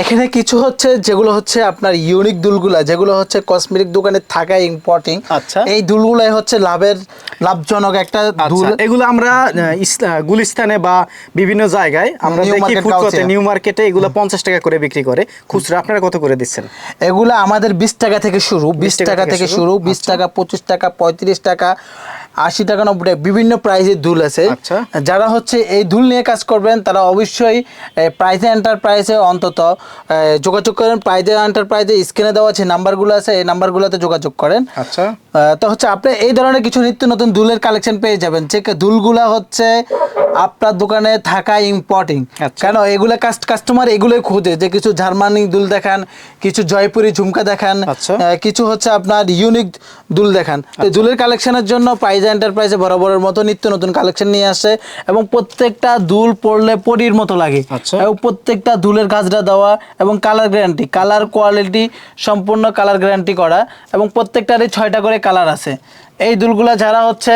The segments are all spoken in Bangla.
এখানে কিছু হচ্ছে যেগুলো হচ্ছে আপনার ইউনিক দুলগুলা যেগুলো হচ্ছে কসমেটিক দোকানে থাকা ইম্পর্টিং আচ্ছা। এই দুলগুলাই হচ্ছে লাভের লাভজনক একটা দুল। আচ্ছা এগুলো আমরা গুলিস্তানে বা বিভিন্ন জায়গায় আমরা দেখি ফুটপাতে নিউ মার্কেটে এগুলো পঞ্চাশ টাকা করে বিক্রি করে। খুচরা আপনারা কত করে দিচ্ছেন? এগুলো আমাদের বিশ টাকা থেকে শুরু বিশ টাকা টাকা থেকে শুরু? শুরু বিশ টাকা পঁচিশ টাকা পঁয়ত্রিশ টাকা আশি টাকা নব্বই টাকা বিভিন্ন প্রাইজের দুল আছে। আচ্ছা। যারা হচ্ছে এই দুল নিয়ে কাজ করবেন তারা অবশ্যই প্রাইজে এন্টারপ্রাইজে অন্তত যোগাযোগ করেন প্রাইজে এন্টারপ্রাইজে স্ক্রিনে দেওয়া আছে নাম্বারগুলো আছে এই নাম্বারগুলোতে যোগাযোগ করেন। আচ্ছা। তো হচ্ছে আপনি এই ধরনের কিছু নিত্য নতুন দুলের কালেকশন পেয়ে যাবেন। যে দুলগুলা হচ্ছে আপনার দোকানে থাকা ইম্পর্টিং আচ্ছা। কেন? এগুলা কাস্টমার এগুলোই খুঁজে। যে কিছু জার্মানি দুল দেখান কিছু জয়পুরি ঝুমকা দেখান আচ্ছা। কিছু হচ্ছে আপনার ইউনিক দুল দেখান। তো দুলের কালেকশনের জন্য প্রাইজা এন্টারপ্রাইজে বরাবরের মতো নিত্য নতুন কালেকশন নিয়ে আসে এবং প্রত্যেকটা দুল পড়লে পরির মতো লাগে। আচ্ছা। এবং প্রত্যেকটা দুলের গাছটা দেওয়া এবং কালার গ্যারান্টি কালার কোয়ালিটি সম্পূর্ণ কালার গ্যারান্টি করা এবং প্রত্যেকটারই ছয়টা করে কালার আছে। এই দুলগুলা যারা হচ্ছে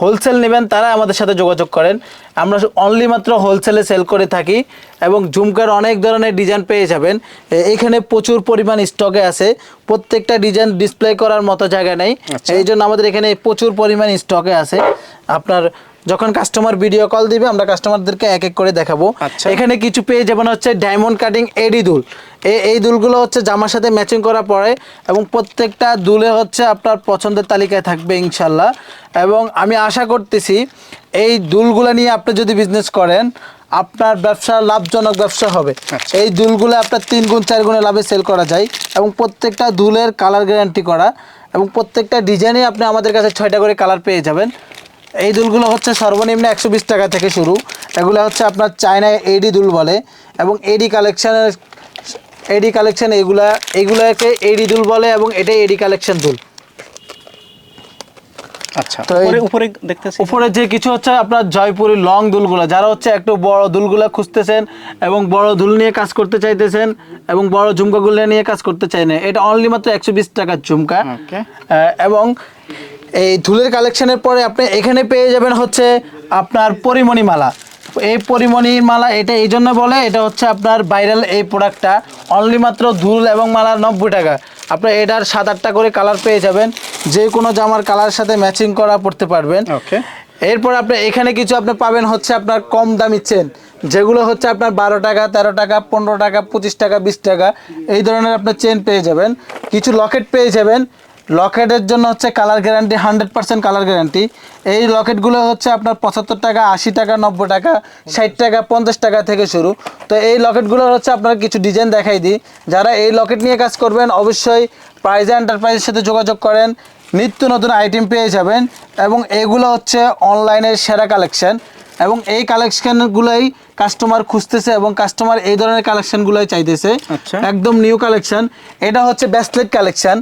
হোলসেল নেবেন তারা আমাদের সাথে যোগাযোগ করেন। আমরা অনলি মাত্র হোলসেলে সেল করে থাকি এবং ঝুমকার অনেক ধরনের ডিজাইন পেয়ে যাবেন। এখানে প্রচুর পরিমাণ স্টকে আছে। প্রত্যেকটা ডিজাইন ডিসপ্লে করার মতো জায়গা নেই। এই জন্য আমাদের এখানে প্রচুর পরিমাণ স্টকে আছে। আপনার যখন কাস্টমার ভিডিও কল দিবে আমরা কাস্টমারদেরকে এক এক করে দেখাবো। আচ্ছা। এখানে কিছু পেয়ে যাবেন হচ্ছে ডায়মন্ড কাটিং এডি দুল। এই এই দুলগুলো হচ্ছে জামার সাথে ম্যাচিং করা পড়ে এবং প্রত্যেকটা দুলে হচ্ছে আপনার পছন্দের তালিকায় থাকবে ইনশাল্লাহ। এবং আমি আশা করতেছি এই দুলগুলো নিয়ে আপনি যদি বিজনেস করেন আপনার ব্যবসা লাভজনক ব্যবসা হবে। আচ্ছা। এই দুলগুলো আপনার তিন গুণ চার গুণে লাভে সেল করা যায় এবং প্রত্যেকটা দুলের কালার গ্যারান্টি করা এবং প্রত্যেকটা ডিজাইনে আপনি আমাদের কাছে ছয়টা করে কালার পেয়ে যাবেন। এই দুলগুলো হচ্ছে সর্বনিম্ন একশো বিশ টাকা থেকে শুরু। এগুলো হচ্ছে আপনার চায়নায় এডি দুল বলে এবং এডি কালেকশনের এডি কালেকশন এগুলা এগুলাকে এডি দুল বলে এবং এটাই এডি কালেকশন দুল। আচ্ছা তো উপরে উপরে দেখতেছি। উপরে যে কিছু হচ্ছে আপনার জয়পুরি লং দুলগুলো যারা হচ্ছে একটু বড় দুলগুলো খুঁজতেছেন এবং বড় দুল নিয়ে কাজ করতে চাইতেছেন এবং বড় ঝুমকাগুলো নিয়ে কাজ করতে চাই না এটা অনলি মাত্র একশো বিশ টাকার ঝুমকা। এবং এই ধুলের কালেকশনের পরে আপনি এখানে পেয়ে যাবেন হচ্ছে আপনার পরিমণি মালা। এই পরিমণির মালা এটা এই জন্য বলে এটা হচ্ছে আপনার ভাইরাল এই প্রোডাক্টটা অনলি মাত্র ধুল এবং মালা নব্বই টাকা। আপনার এটার সাত আটটা করে কালার পেয়ে যাবেন। যে কোনো জামার কালার সাথে ম্যাচিং করা পড়তে পারবেন। ওকে এরপর আপনি এখানে কিছু আপনি পাবেন হচ্ছে আপনার কম দামি চেন যেগুলো হচ্ছে আপনার বারো টাকা তেরো টাকা পনেরো টাকা পঁচিশ টাকা বিশ টাকা এই ধরনের আপনার চেন পেয়ে যাবেন। কিছু লকেট পেয়ে যাবেন। লকেটের জন্য হচ্ছে colour guarantee hundred percent colour guarantee. এই লকেটগুলো হচ্ছে আপনার পঁচাত্তর টাকা আশি টাকা নব্বই টাকা ষাট টাকা পঞ্চাশ টাকা থেকে শুরু। তো এই লকেটগুলোর হচ্ছে আপনার কিছু ডিজাইন দেখাই দিই। যারা এই লকেট নিয়ে কাজ করবেন অবশ্যই প্রাইজা এন্টারপ্রাইজের সাথে যোগাযোগ করেন। নিত্য নতুন আইটেম পেয়ে যাবেন এবং এগুলো হচ্ছে অনলাইনের সেরা কালেকশন এবং এই কালেকশনগুলোই কাস্টমার খুঁজতেছে এবং কাস্টমার এই ধরনের কালেকশনগুলোই চাইতেছে। আচ্ছা। একদম নিউ কালেকশন এটা হচ্ছে ব্যাসলেট কালেকশন